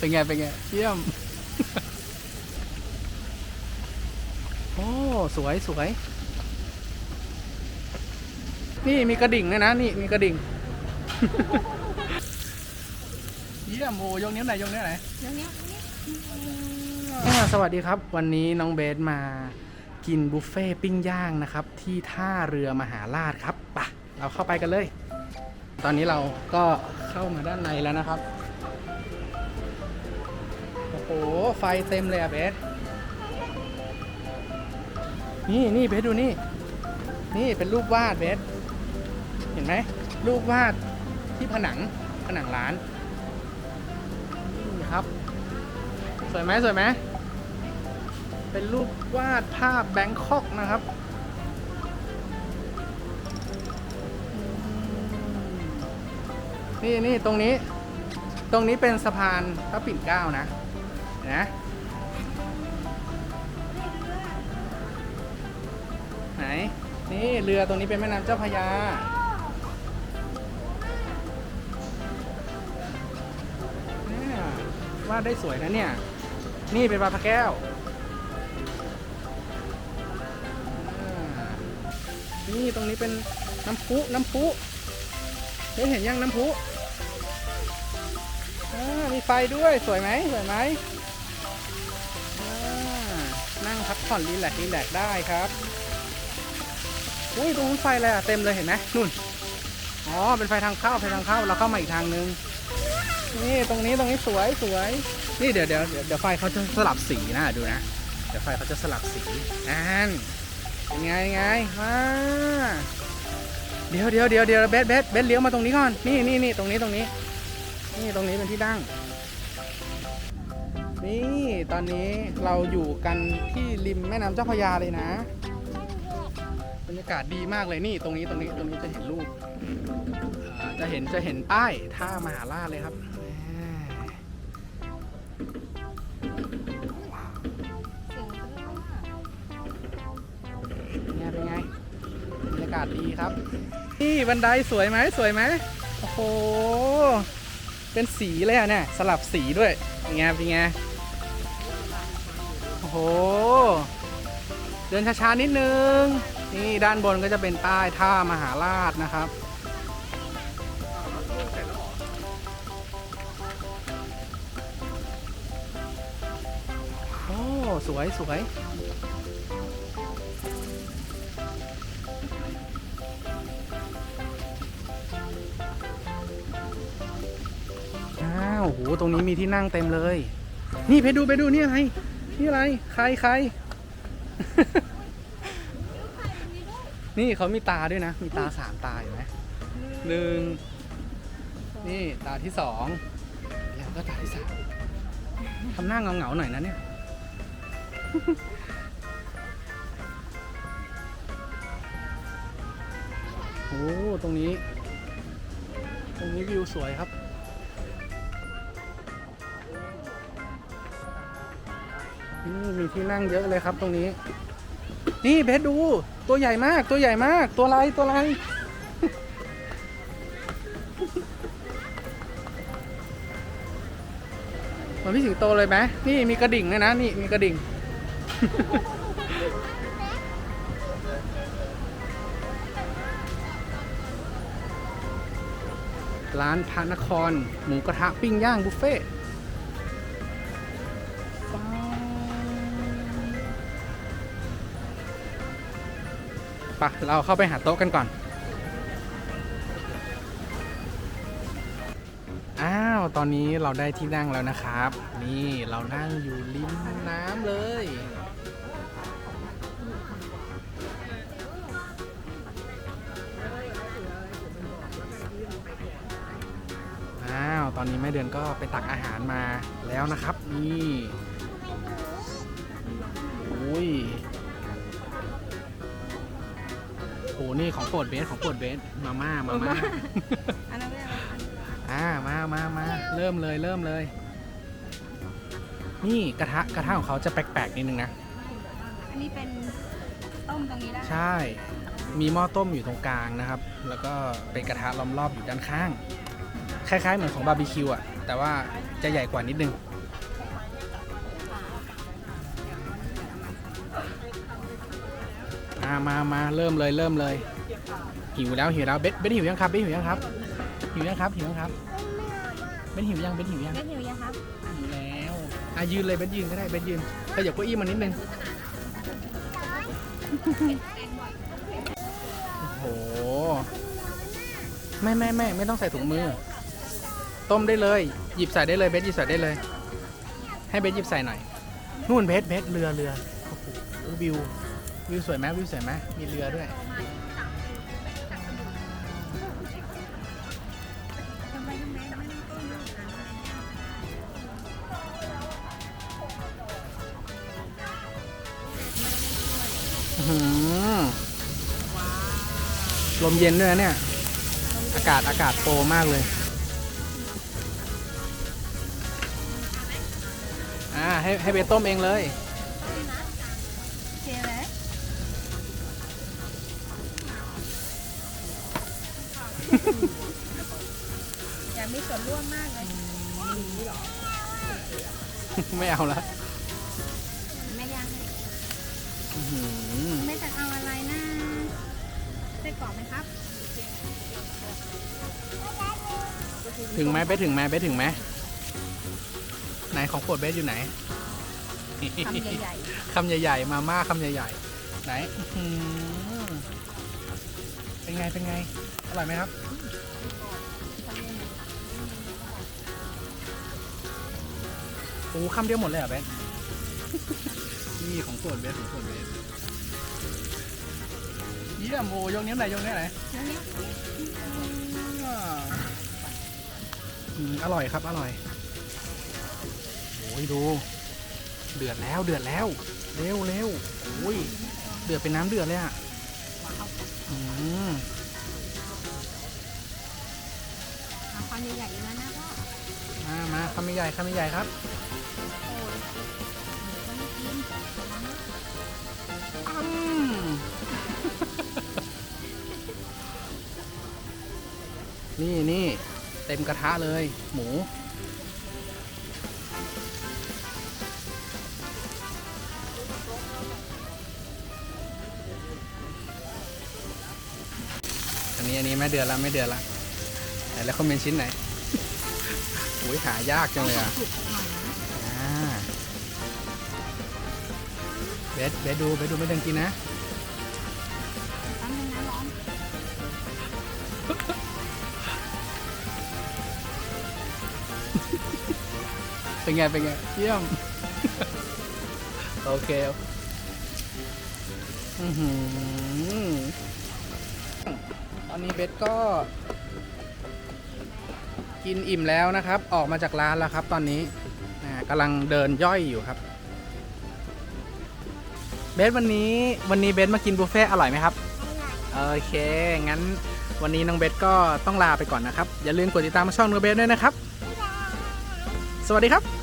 เป็นไง เป็นไงเยี่ยม โอ้ สวยสวย นี่มีกระดิ่งด้วยนะ นี่มีกระดิ่ง เยี่ยมโอ้ยกนิ้วไหนอยกนิ้วไหนอย่างเนี้ยอ่าสวัสดีครับ วันนี้น้องเบสมากินบุฟเฟ่ปิ้งย่างนะครับ ที่ท่าเรือมหาราชครับไปะเราเข้าไปกันเลย ตอนนี้เราก็เข้ามาด้านในแล้วนะครับ โอ้โห ไฟเต็มเลยอะเบส นี่นี่เบสดูนี่ นี่เป็นรูปวาดเบส เห็นไหม รูปวาดที่ผนังผนังร้านนี่ครับ สวยไหมสวยไหม เป็นรูปวาดภาพแบงคอกนะครับ นี่นี่ตรงนี้ ตรงนี้เป็นสะพานพระปิ่นเกล้านะนะไหน นี่เรือตรงนี้เป็นแม่น้ำเจ้าพระยาเนี่ยวาดได้สวยนะเนี่ย นี่เป็นปลาพระแก้ว นี่ตรงนี้เป็นน้ำพุน้ำพุเฮ้ยเห็นยังน้ำพุ มีไฟด้วยสวยไหมสวยไหมนั่งพักผ่อนรีแลกรีแลกได้ครับอุ้ยตรงนู้นไฟอะไรอะเต็มเลยเห็นไหมนู่นอ๋อเป็นไฟทางเข้าไฟทางเข้าเราเข้ามาอีกทางนึงนี่ตรงนี้ตรงนี้สวยสวยนี่เดี๋ยวเดี๋ยวเดี๋ยวไฟเขาจะสลับสีนะดูนะเดี๋ยวไฟเขาจะสลับสีอ่านเป็นไงไงมาเดี๋ยวเดี๋ยวเดี๋ยวเดี๋ยวเบสเบสเบสเลี้ยวมาตรงนี้ก่อนนี่นี่นี่ตรงนี้ตรงนี้ นี่ตรงนี้เป็นที่นั่ง นี่ตอนนี้เราอยู่กันที่ริมแม่น้ำเจ้าพระยาเลยนะ บรรยากาศดีมากเลยนี่ ตรงนี้ตรงนี้ตรงนี้จะเห็นรูปจะเห็นจะเห็นป้ายท่ามหาราชเลยครับแหม่เป็นไงเป็นไงบรรยากาศดีครับ นี่บันไดสวยไหมสวยไหมโอ้โห เป็นสีเลยอะเนี่ยสลับสีด้วยเป็นไงเป็นไงโอ้โห เดินช้าๆนิดนึง นี่ด้านบนก็จะเป็นป้ายท่ามหาราชนะครับโอ้สวยสวย อ้ตรงนี้มีที่นั่งเต็มเลย นี่ไปดูไปดูนี่อะไรนี่อะไรใครใครนี่เขามีตาด้วยนะ มีตาสามตาเห็นไหมหนึ่งนี่ตาที่สองแล้วก็ตาที่สามทำหน้าเงาเงาหน่อยนะเนี่ยโอ้ตรงนี้ ตรงนี้วิวสวยครับ นี่มีที่นั่งเยอะเลยครับตรงนี้ นี่เพชรดู ตัวใหญ่มากตัวใหญ่มาก ตัวอะไรตัวอะไรเหมันพี่สิงโตเลยไหมนี่มีกระดิ่งด้วยนะ นี่มีกระดิ่ง ร้านพระนคร หมูกระทะปิ้งย่างบุฟเฟ่ ปะเราเข้าไปหาโต๊ะกันก่อน อ้าว ตอนนี้เราได้ที่นั่งแล้วนะครับ นี่เรานั่งอยู่ริมน้ำเลย อ้าว ตอนนี้แม่เดือนก็ไปตักอาหารมาแล้วนะครับ นี่ อุ้ย อ้นี่ของโปรดเบสของโปรดเบสมาม่ามาม่าอันนั้นไม่ได้อ่ามามามาเริ่มเลยเริ่มเลย นี่กระทะกระทะของเขาจะแปลกๆนิดนึงนะ อันนี้เป็นต้มตรงนี้ได้ใช่ มีหม้อต้มอยู่ตรงกลางนะครับ แล้วก็เป็นกระทะล้อมรอบอยู่ด้านข้าง คล้ายๆเหมือนของบาร์บีคิวอะ แต่ว่าจะใหญ่กว่านิดนึง มามามาเริ่มเลยเริ่มเลย หิวแล้วหิวแล้วเบสเบสหิวยังครับเบสหิวยังครับหิวยังครับหิวยังครับเบสหิวยังเบสหิวยังเล่นอยู่ยังครับหิวแล้วอะยืนเลยเบสยืนก็ได้เบสยืนขยับเก้าอี้มานิดนึงโอ้โหไม่ไม่ไม่ไม่ต้องใส่ถุงมือ ต้มได้เลย หยิบใส่ได้เลยเบสหยิบใส่ได้เลย ให้เบสหยิบใส่หน่อยนู่นเบสเบสเรือเรือโอ้โหวิว วิวสวยไหมวิวสวยไหมมีเรือด้วยลมเย็นด้วยนะเนี่ย อากาศอากาศโปรมากเลย อ่าให้ให้เบต้มเองเลย อยากมีส่วนร่วมมากเลยไม่เอาละแม่ย่างให้อื้อหือแม่จะเอาอะไรนะไส้กรอกไหมครับถึงไหมเบสถึงไหมเบสถึงไหมไหนของโปรดเบสอยู่ไหน คำใหญ่คำใหญ่ๆ มาม่าคำใหญ่ๆ ไหนอื้อหือเป็นไง เป็นไง อร่อยไหมครับ โอ้คำเดียวหมดเลยเหรอเบสนี่ของโปรดเบสของโปรดเบสเยี่ยมโอ้ยกนิ้วไหนยกนิ้วไหนๆแล้วเนี่ยอืมอร่อยครับอร่อยโอ้ยดู เดือดแล้วเดือดแล้ว เร็วเร็วโอ้ยเดือดเป็นน้ำเดือดเลยอะอืมาคำใหญ่ๆอีกแล้วนะพ่อมามาคำใหญ่คำใหญ่ครับ อืมนี่นี่เต็มกระทะเลย หมู อันนี้อันนี้ไม่เดือนละไม่เดือนละไหนแล้วคอมเมนต์ชิ้นไหนโอ้ยหายากจังเลยอะ สเบสดูเบสดูไม่เดินกินนะตั้งนึงนะร้อนเป็นไงเป็นไงเยี่ยม โอเคอื้อหือตอนนี้เบสก็ กินอิ่มแล้วนะครับ ออกมาจากร้านแล้วครับ ตอนนี้อ่ากำลังเดินย่อยอยู่ครับเบสวันนี้วันนี้เบสมากินบุฟเฟ่ต์อร่อยไหมครับโอเค งั้นวันนี้น้องเบสก็ต้องลาไปก่อนนะครับ อย่าลืมกดติดตามช่องน้องเบสด้วยนะครับ สวัสดีครับ